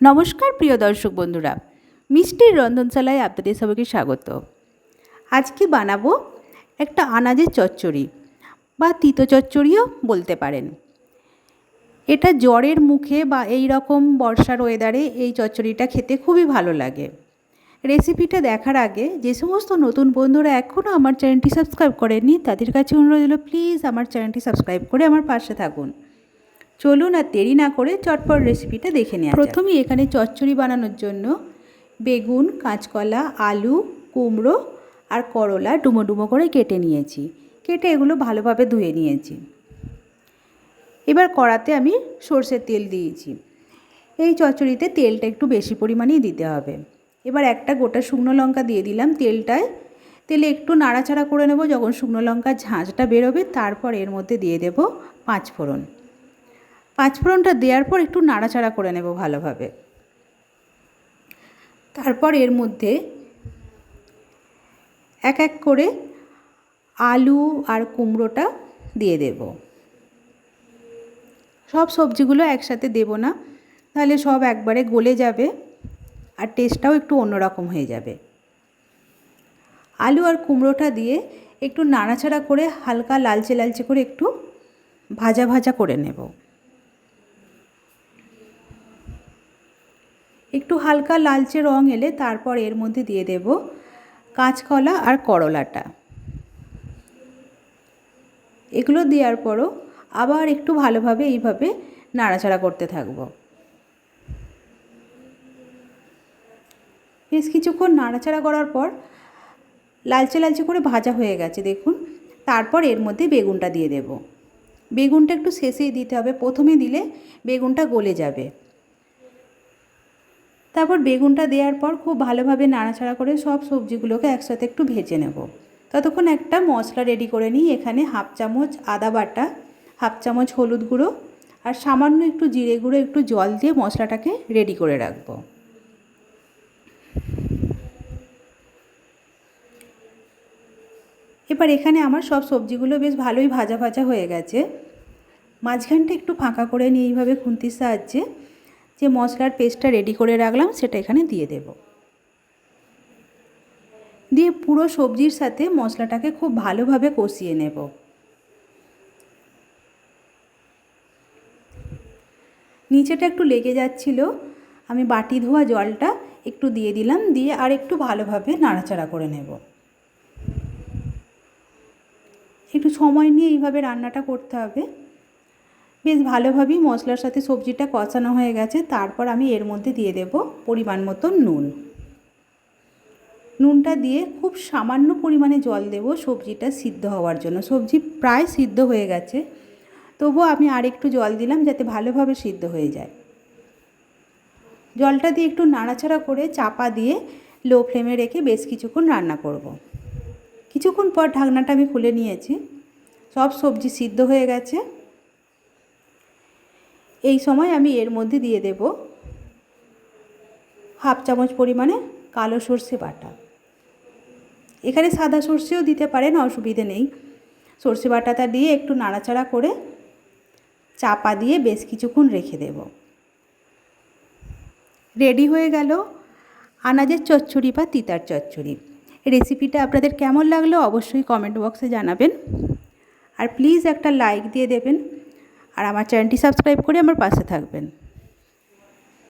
নমস্কার প্রিয় দর্শক বন্ধুরা, মিষ্টির রন্ধনশালায় আপনাদের সবাইকে স্বাগত। আজকে বানাবো একটা আনাজের চচ্চড়ি, বা তিতো চচ্চড়িও বলতে পারেন। এটা জ্বরের মুখে বা এই রকম বর্ষার ওয়েদারে এই চচ্চড়িটা খেতে খুবই ভালো লাগে। রেসিপিটা দেখার আগে যে সমস্ত নতুন বন্ধুরা এখনও আমার চ্যানেলটি সাবস্ক্রাইব করেননি, তাদের কাছে অনুরোধ হলো প্লিজ আমার চ্যানেলটি সাবস্ক্রাইব করে আমার পাশে থাকুন। চলুন আর দেরি না করে চটপট রেসিপিটা দেখে নেওয়া প্রথমেই এখানে চচ্চড়ি বানানোর জন্য বেগুন, কাঁচকলা, আলু, কুমড়ো আর করলা ডুমো ডুমো করে কেটে নিয়েছি। কেটে এগুলো ভালোভাবে ধুয়ে নিয়েছি। এবার কড়াতে আমি সর্ষের তেল দিয়েছি। এই চচ্চড়িতে তেলটা একটু বেশি পরিমাণেই দিতে হবে। এবার একটা গোটা শুকনো লঙ্কা দিয়ে দিলাম তেলটায়। তেলে একটু নাড়াচাড়া করে নেব, যখন শুকনো লঙ্কার ঝাঁঝটা বেরোবে, তারপর এর মধ্যে দিয়ে দেব পাঁচ ফোড়ন পাঁচফোড়নটা দেওয়ার পর একটু নাড়াচাড়া করে নেব ভালোভাবে। তারপর এর মধ্যে এক এক করে আলু আর কুমড়োটা দিয়ে দেব। সব সবজিগুলো একসাথে দেব না, তাহলে সব একবারে গলে যাবে আর টেস্টটাও একটু অন্যরকম হয়ে যাবে। আলু আর কুমড়োটা দিয়ে একটু নাড়াচাড়া করে হালকা লালচে লালচে করে একটু ভাজা ভাজা করে নেব। একটু হালকা লালচে রং এলে তারপর এর মধ্যে দিয়ে দেব কাঁচকলা আর করলাটা। এগুলো দেওয়ার পরও আবার একটু ভালোভাবে এইভাবে নাড়াচাড়া করতে থাকব। বেশ কিছুক্ষণ নাড়াচাড়া করার পর লালচে লালচে করে ভাজা হয়ে গেছে, দেখুন। তারপর এর মধ্যে বেগুনটা দিয়ে দেব। বেগুনটা একটু শেষেই দিতে হবে, প্রথমে দিলে বেগুনটা গলে যাবে। তারপর বেগুনটা দেওয়ার পর খুব ভালোভাবে নাড়াচাড়া করে সব সবজিগুলোকে একসাথে একটু ভেজে নেব। ততক্ষণ একটা মশলা রেডি করে নিই, এখানে হাফ চামচ আদা বাটা, হাফ চামচ হলুদ গুঁড়ো আর সামান্য একটু জিরে গুঁড়ো, একটু জল দিয়ে মশলাটাকে রেডি করে রাখব। এবার এখানে আমার সব সবজিগুলো বেশ ভালোই ভাজা ভাজা হয়ে গেছে। মাঝখানটা একটু ফাঁকা করে নিয়ে এইভাবে খুন্তির সাহায্যে। যে মশলার পেস্টটা রেডি করে রাখলাম, সেটা এখানে দিয়ে দেব। দিয়ে পুরো সবজির সাথে মশলাটাকে খুব ভালোভাবে কষিয়ে নেব। নিচেটা একটু লেগে যাচ্ছিল, আমি বাটি ধোয়া জলটা একটু দিয়ে দিলাম, দিয়ে আর একটু ভালোভাবে নাড়াচাড়া করে নেব। একটু সময় নিয়ে এইভাবে রান্নাটা করতে হবে। বেশ ভালোভাবেই মশলার সাথে সবজিটা কষানো হয়ে গেছে। তারপর আমি এর মধ্যে দিয়ে দেব পরিমাণ মতো নুন। নুনটা দিয়ে খুব সামান্য পরিমাণে জল দেব সবজিটা সিদ্ধ হওয়ার জন্য। সবজি প্রায় সিদ্ধ হয়ে গেছে। তবুও আমি আর একটু জল দিলাম যাতে ভালোভাবে সিদ্ধ হয়ে যায়। জলটা দিয়ে একটু নাড়াচাড়া করে চাপা দিয়ে লো ফ্লেমে রেখে বেশ কিছুক্ষণ রান্না করব। কিছুক্ষণ পর ঢাকনাটা আমি খুলে নিয়েছি। সব সবজি সিদ্ধ হয়ে গেছে। এই সময় আমি এর মধ্যে দিয়ে দেব হাফ চামচ পরিমাণে কালো সর্ষে বাটা। এখানে সাদা সর্ষেও দিতে পারেন, অসুবিধে নেই। সর্ষে বাটাটা দিয়ে একটু নাড়াচাড়া করে চাপা দিয়ে বেশ কিছুক্ষণ রেখে দেব। রেডি হয়ে গেল আনাজের চচ্চড়ি বা তিতার চচ্চড়ি। রেসিপিটা আপনাদের কেমন লাগল অবশ্যই কমেন্ট বক্সে জানাবেন। আর প্লিজ একটা লাইক দিয়ে দেবেন। আর আমার চ্যানেলটি সাবস্ক্রাইব করে আমার পাশে থাকবেন।